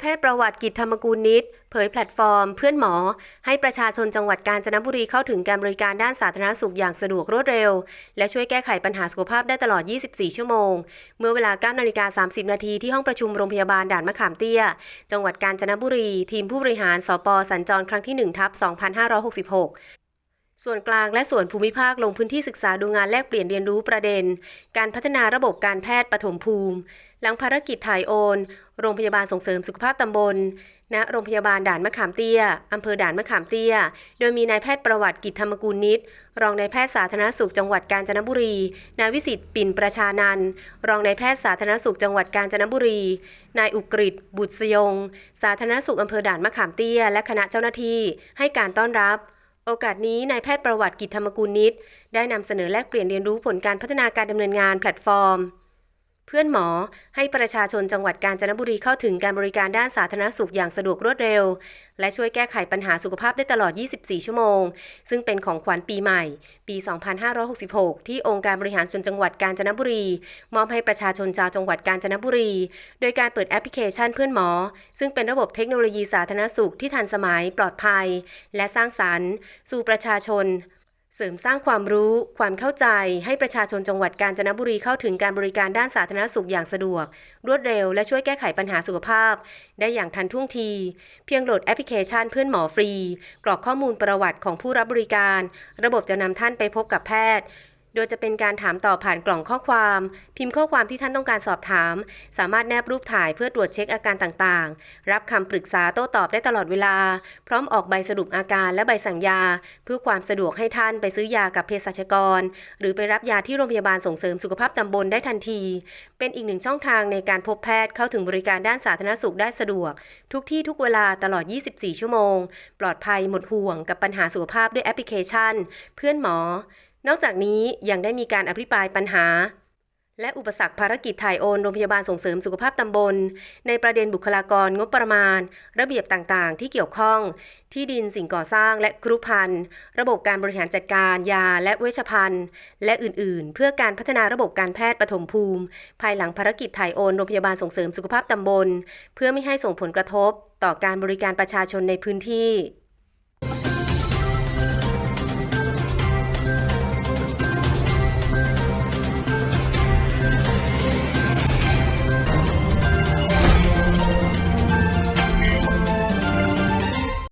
แพทย์ประวัติกิจธรรมกูลนิตเผยแพลตฟอร์ม เพื่อนหมอ ให้ประชาชนจังหวัดกาญจนบุรีเข้าถึงการบริการด้านสาธารณสุขอย่างสะดวกรวดเร็ว และช่วยแก้ไขปัญหาสุขภาพได้ตลอด 24 ชั่วโมง เมื่อเวลา9นาฬิกา30 นาทีที่ห้องประชุมโรงพยาบาลด่านมะขามเตี้ย จังหวัดกาญจนบุรี ทีมผู้บริหารสปสัญจรครั้งที่1ทับ2566 ส่วนกลางและส่วนภูมิภาคลงพื้นที่ศึกษาดูงานแลกเปลี่ยนเรียนรู้ประเด็น การพัฒนาระบบการแพทย์ปฐมภูมิ หลังภารกิจถ่ายโอน โรงพยาบาลส่งเสริมสุขภาพตำบล ณ โรงพยาบาลด่านมะขามเตี้ย อำเภอด่านมะขามเตี้ย โดยมีนายแพทย์ประวัติกิจธรรมกูลนิตรองนายแพทย์สาธารณสุขจังหวัดกาญจนบุรี นายวิสิตปิ่นประชานันรองนายแพทย์สาธารณสุขจังหวัดกาญจนบุรี นายอุกฤษบุตรสยง สาธารณสุขอำเภอด่านมะขามเตี้ย และคณะเจ้าหน้าที่ให้การต้อนรับ โอกาสนี้นายแพทย์ประวัติกิจธรรมกุลนิตได้นำเสนอแลกเปลี่ยนเรียนรู้ผลการพัฒนาการดำเนินงานแพลตฟอร์ม เพื่อนหมอให้ประชาชนจังหวัดกาญจนบุรีเข้าถึงการบริการด้านสาธารณสุขอย่างสะดวกรวดเร็ว และช่วยแก้ไขปัญหาสุขภาพได้ตลอด 24 ชั่วโมง ซึ่งเป็นของขวัญปีใหม่ ปี 2566 ที่องค์การบริหารส่วนจังหวัดกาญจนบุรี มอบให้ประชาชนชาวจังหวัดกาญจนบุรี โดยการเปิดแอปพลิเคชันเพื่อนหมอ ซึ่งเป็นระบบเทคโนโลยีสาธารณสุขที่ทันสมัยปลอดภัย และสร้างสรรค์ สู่ประชาชน เสริมสร้างความรู้ ความเข้าใจ ให้ประชาชนจังหวัดกาญจนบุรีเข้าถึงการบริการด้านสาธารณสุขอย่างสะดวก รวดเร็ว และช่วยแก้ไขปัญหาสุขภาพ ได้อย่างทันท่วงที เพียงโหลดแอปพลิเคชันเพื่อนหมอฟรี กรอกข้อมูลประวัติของผู้รับบริการ ระบบจะนำท่านไปพบกับแพทย์ โดยจะเป็นการถามตอบผ่านกล่องข้อความ พิมพ์ข้อความที่ท่านต้องการสอบถาม สามารถแนบรูปถ่ายเพื่อตรวจเช็คอาการต่างๆ รับคำปรึกษาโต้ตอบได้ตลอดเวลา พร้อมออกใบสรุปอาการและใบสั่งยา เพื่อความสะดวกให้ท่านไปซื้อยากับเภสัชกร หรือไปรับยาที่โรงพยาบาลส่งเสริมสุขภาพตำบลได้ทันที เป็นอีกหนึ่งช่องทางในการพบแพทย์เข้าถึงบริการด้านสาธารณสุขได้สะดวก ทุกที่ทุกเวลาตลอด 24 ชั่วโมง ปลอดภัยหมดห่วงกับปัญหาสุขภาพด้วยแอปพลิเคชัน เพื่อนหมอ นอกจากนี้ยังได้มีการอภิปรายปัญหา และอุปสรรคภารกิจถ่ายโอนโรงพยาบาลส่งเสริมสุขภาพตำบล ในประเด็นบุคลากรงบประมาณ ระเบียบต่างๆ ที่เกี่ยวข้อง ที่ดินสิ่งก่อสร้างและครุพันธ์ระบบการบริหารจัดการยาและเวชภัณฑ์ และอื่นๆ เพื่อการพัฒนาระบบการแพทย์ปฐมภูมิ ภายหลังภารกิจถ่ายโอนโรงพยาบาลส่งเสริมสุขภาพตำบล เพื่อไม่ให้ส่งผลกระทบ ต่อการบริการประชาชนในพื้นที่